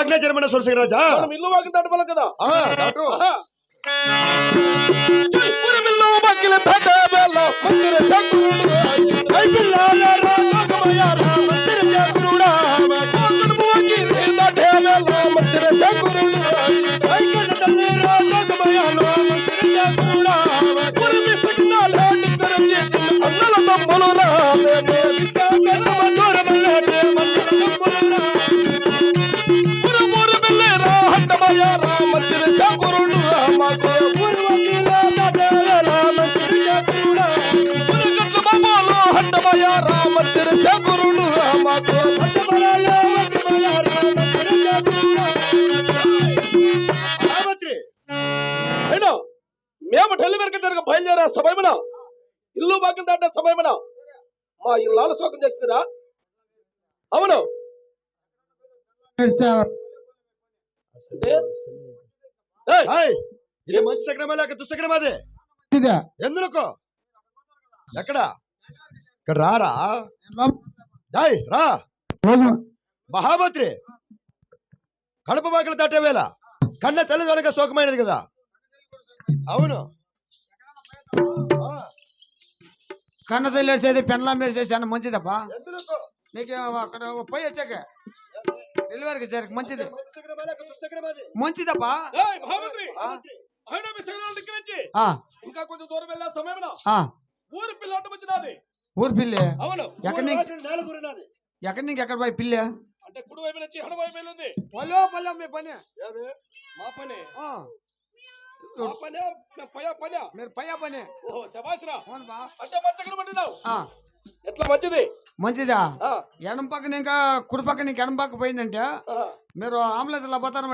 ఆజ్ఞాచరమైన సురసింహ రాజా. మనం ఇల్లు వాకి దాటపలం కదా? దాటు. ఆహా. ఉరిమిల్లు వాకిలి దాటవేళ మందిర మేము ఢిల్లీ వరకు జరగ బయలుదేరా సమయమున ఇల్లు బాగిన దాటే సమయమున మా ఇల్లాలు శోకం చేస్తుందిరా అవును. ఏయ్, ఇది మంచి సక్రమా లేక దుస్సక్రమా అదే? ఎందుకు? ఎక్కడ? ఇక్కడ రారా? దాయ్ రా. మహామంత్రి కడప బాకలు దాటే వేళ. కన్న తల్లిదండ్రులుగా శోకమైనది కదా. అవును. కన్న తల్లి ఏడ్చేది పెన్లా చేశాను మంచిదప్పా ఎందుకు? నీకు అక్కడ పోయి వచ్చాక. డెలివరీకి జరిగి మంచిది? మంచిదప్పా ఇంకా కొంచెం దూరం వెళ్ళే సమయమున ఆ, ఊరి పిల్లాట వచ్చినది ఊరు పిల్లి? అవును. ఎక్కడి రాజులు నేలకూరినాది. ఎక్కడి నుంచి ఎక్కడ పోయి పిల్లి? అంటే కుడి వైపు నుంచి ఎడమ వైపు పల్లె మీ పని? మా పని. మా పయా పనే. మీరు పయ్యా పని. ఓహో శబాస్రా. అవును బా. అంటే పట్టినావు ఎట్లా మంచిది? ఎడం పక్కన ఇంకా కుడి పక్కన ఇంకా ఎడం పక్క పోయిందంటే. మీరు అంబులెన్స్లో పోతారు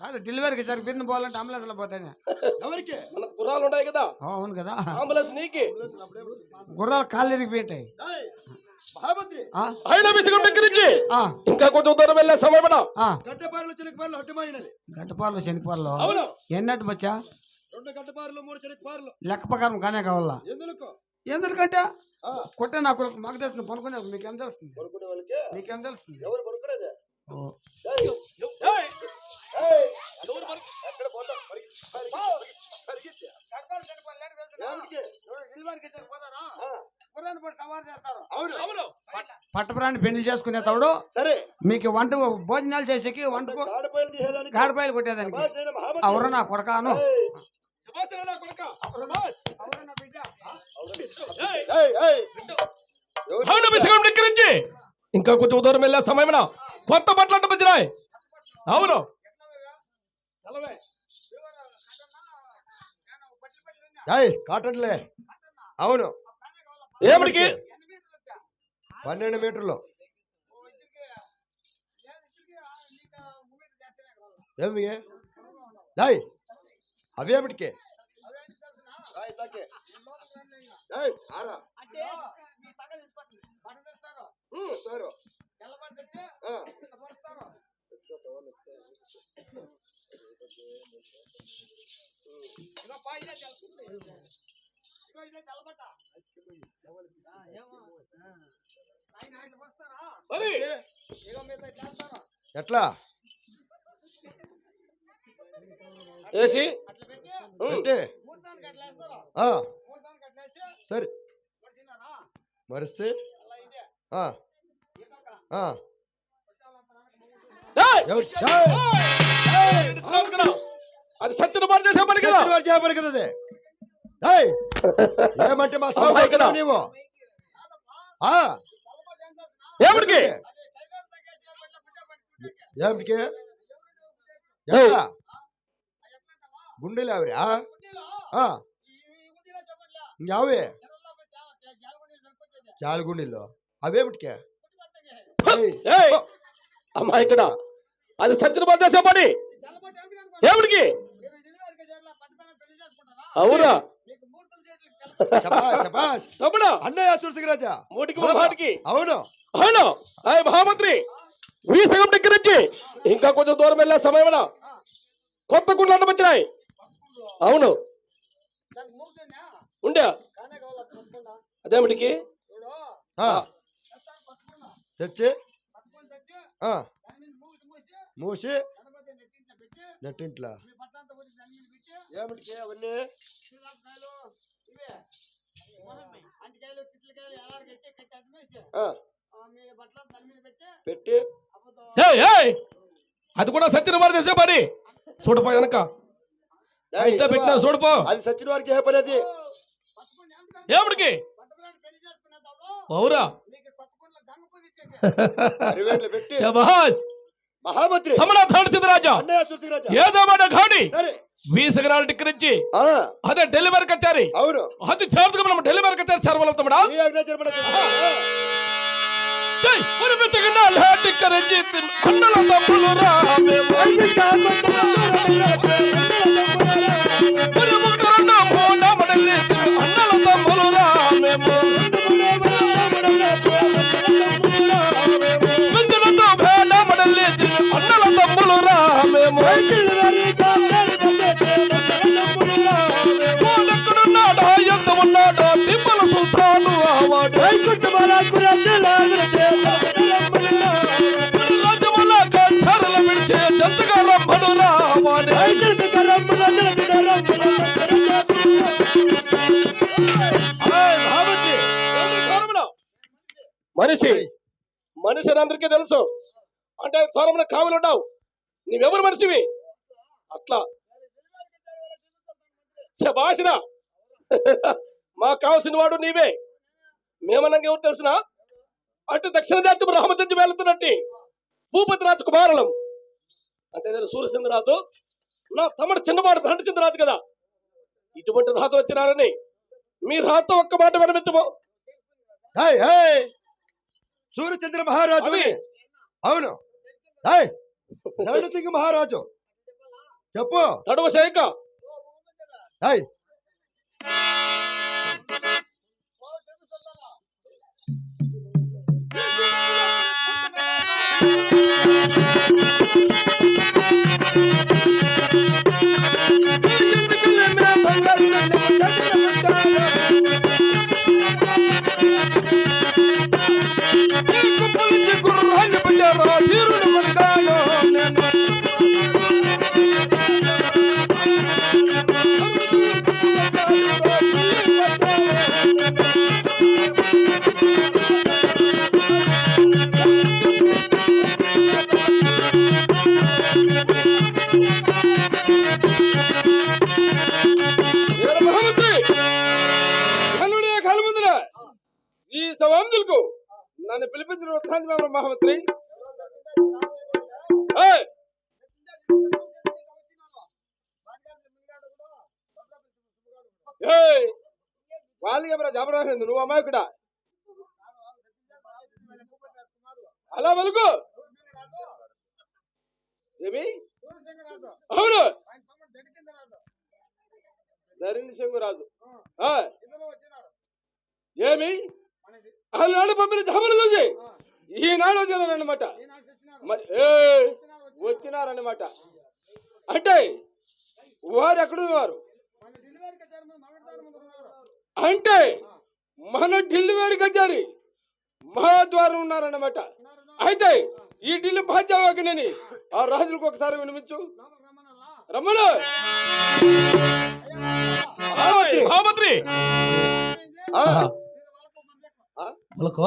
కాదు డెలివరీకి సరి బిర్ని పోవాలంటే అంబులెన్స్లో పోతానే. ఎవరికి? మన గుర్రాలు ఉన్నాయి కదా. ఆ, అవును కదా. అంబులెన్స్ నీకి. గుర్రాలు కాళ్ళు ఇరిగిపోయింటాయి ఇంకా కొంచెం దూరం వెళ్ళే అడ్డమైనది శనిపాలు అవును. ఎన్నట్టు బచ్చా? రెండు గడ్డపారలు మూడు చిలకపారలు లెక్క ప్రకారం కానే కావాలా? ఎందుకు? ఎందుకంటే ఆ, కొట్టే నా కొడుకు మాకు తెలుస్తుంది పనుకునే మీకేం తెలుస్తుంది? మీకేం తెలుస్తుంది? ఎవరు పట్టపురాన్ని పెళ్ళి చేసుకునే తవుడు సరే. మీకు వంట భోజనాలు చేసేకి వంట గాడిపోయిలు తీసేదానికి గాడిపాయలు కొట్టేదానికి. అవరు నా కొడకాను. ఎవరు? ఇంకా కొంచెం దూరం వెళ్ళే సమయమున? కొత్త బట్టలు వచ్చినాయి అవును. కాటన్లే. అవును. ఏమిటికి? పన్నెండు మీటర్లు. ఏమి? ఏయ్, అవేమిటికి ఏయ్, ఎట్లా? ఏసి? సరే. మరిస్తే. అది సత్యన పాటు చేసే పని కదా. చక్రవర్తి చేపలు కదా అది. ఏయ్, ఏమంటే మా. సోదరుడు నీవు? ఏమిటికి? ఏమిటికి? గుండెలు ఆవిరా? ఇంకావే? చాలు గుండెలు అవేమిటికే! అమ్మా ఇక్కడ. అది సత్యన పాటు చేసే పని. ఏమిటికి అవునా. తమ్ముడా. అన్నయ్య మూటికి మాటికి అవును. అవును. అయ్య మహామంత్రి. ఈ సగం దగ్గర నుంచి. ఇంకా కొంచెం దూరం వెళ్ళే సమయమున కొత్త గుండ్లు అడ్డమొచ్చినాయి అవును. ఉండే? అదేమిటికి తెచ్చి పట్టుకొని తెచ్చి ఆ, దాని మీద మూసి నెట్టింట్లో. మీద పెట్టి ఏమిటికి అవన్నీ! అది కూడా సత్యన వారు చేసే పని. చూడపో వెనక. ఇంట్లో పెట్టిన చూడపో. అది సచిన వారికి చేసే పని అది. చేసుకునేటప్పుడు అవురా శబాష్! తమణ ధనచంద్రరాజా అన్నయ్య సుశీరాజా ఏదో మాట సరే. వీసగరాలు టిక్కరించి అదే డెలివరీ కచ్చారి అవును. అది చేరుతుగా మనం డెలివరీ కచ్చారి సర్వలం తమడా జై మనిషి మనిషి అని అందరికీ తెలుసు. అంటే త్వరమున కావలు ఉండవు. నీవెవరు మనిషివి? అట్లా. శబాషిరా మాకు కావాల్సిన వాడు నీవే. మేమనంగా ఎవరు తెలిసిన? అంటే దక్షిణ రాజ్యం రామచంద్ర వెళ్తున్నట్టు భూపతి రాజు కుమారులం. అంటే నేను సూర్యచంద్రరాజు. నా తమ్ముడు చిన్నవాడు ధనచంద్రరాజు కదా. ఇటువంటి రాజు వచ్చినారని. మీ రాతో ఒక్క మాట వినమించము హేయ్, హేయ్. సూర్యచంద్ర మహారాజు అవి. అవును. హేయ్, ధరణ సింగ్ మహారాజు. చెప్పు. తడువ శేఖ హేయ్, మహామంత్రి! వాళ్ళకి ఎవరా జబరాసింది నువ్వు అమాయకుడా? అలా వెలుగు! ఏమి? అవును! రాజు ధరణి ఇద్దరు వచ్చినారు ఏమి? ఆనాడు పంపిన జబలు చూసి! ఈనాడు చచ్చినారు మరి ఏ వచ్చినారు, వచ్చినారు. వచ్చినారన్నమాట. అంటే వారు ఎక్కడున్నారు మన డెలివరీ కట్టారు మన మగడారు ముందు ఉన్నారు. అంటే మన ఢిల్లీ వారి కచ్చారి మహాద్వారం ఉన్నారన్నమాట. ఉన్నారు, ఉన్నారు. అయితే ఈ ఢిల్లీ బాధ్యవాకనని ఆ రాజులకు ఒకసారి వినిపించు? రమ్మను. మహామంత్రి మహామంత్రి వాళ్ళకు?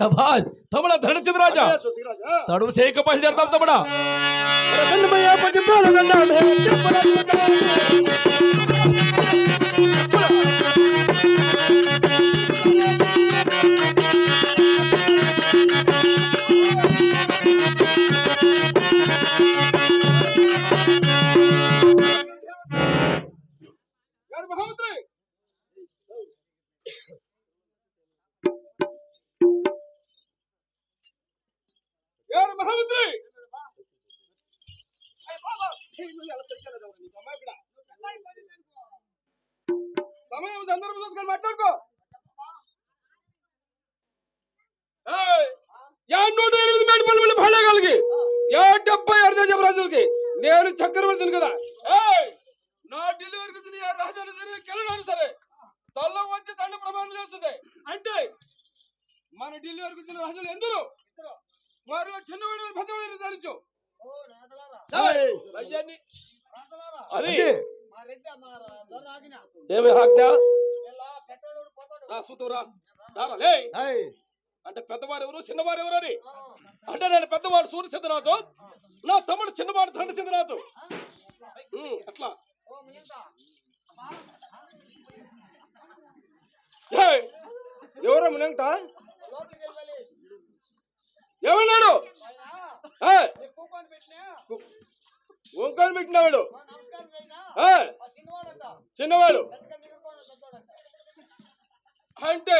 शाबाश ತಮಣ ಧರಣಚಿದ ರಾಜ ತಡು ಸೇಕ ಪಶ ಜರ್ತಾವ ತಮಣ ರತನ್ಮಯ ಪಜ ಬಾಲಗಂಡ ಮೇ ಗರ್ಭಹೌದ್ರಿ సమయం సందర్భం చూసుకొని మాట్లాడుకో. ఏయ్, యా నూట ఎనిమిది మేట పలువులు భాళగాలకి యా డెబ్బై అర్ధ జబరాజులకి నేను చక్రవర్తిని కదా. నా డెలివరీకి వచ్చిన రాజాను సరే కెళ్ళడాను సరే. తల్ల వచ్చి దండ ప్రమాణం చేస్తుంది. అంటే మన ఢిల్లీ వరకు వచ్చిన రాజులు ఎందరు? వారిలో చిన్నవాడు పెద్దవాడు నిర్ధారించు ఓ నేతలారా ఏయ్, రాజ్యాన్ని రాతలారా అది. ఏమి ఆజ్ఞ సూతురా అంటే పెద్దవారు ఎవరు చిన్నవారు ఎవరు అని? అంటే నేను పెద్దవాడు సూర్య చంద్రనాథు నా తమ్ముడు చిన్నవాడు దండ చంద్రనాథు అట్లా ఓ మునింత ఏమన్నాడు ఓంకాలు పెట్టినవాడు చిన్నవాడు? అంటే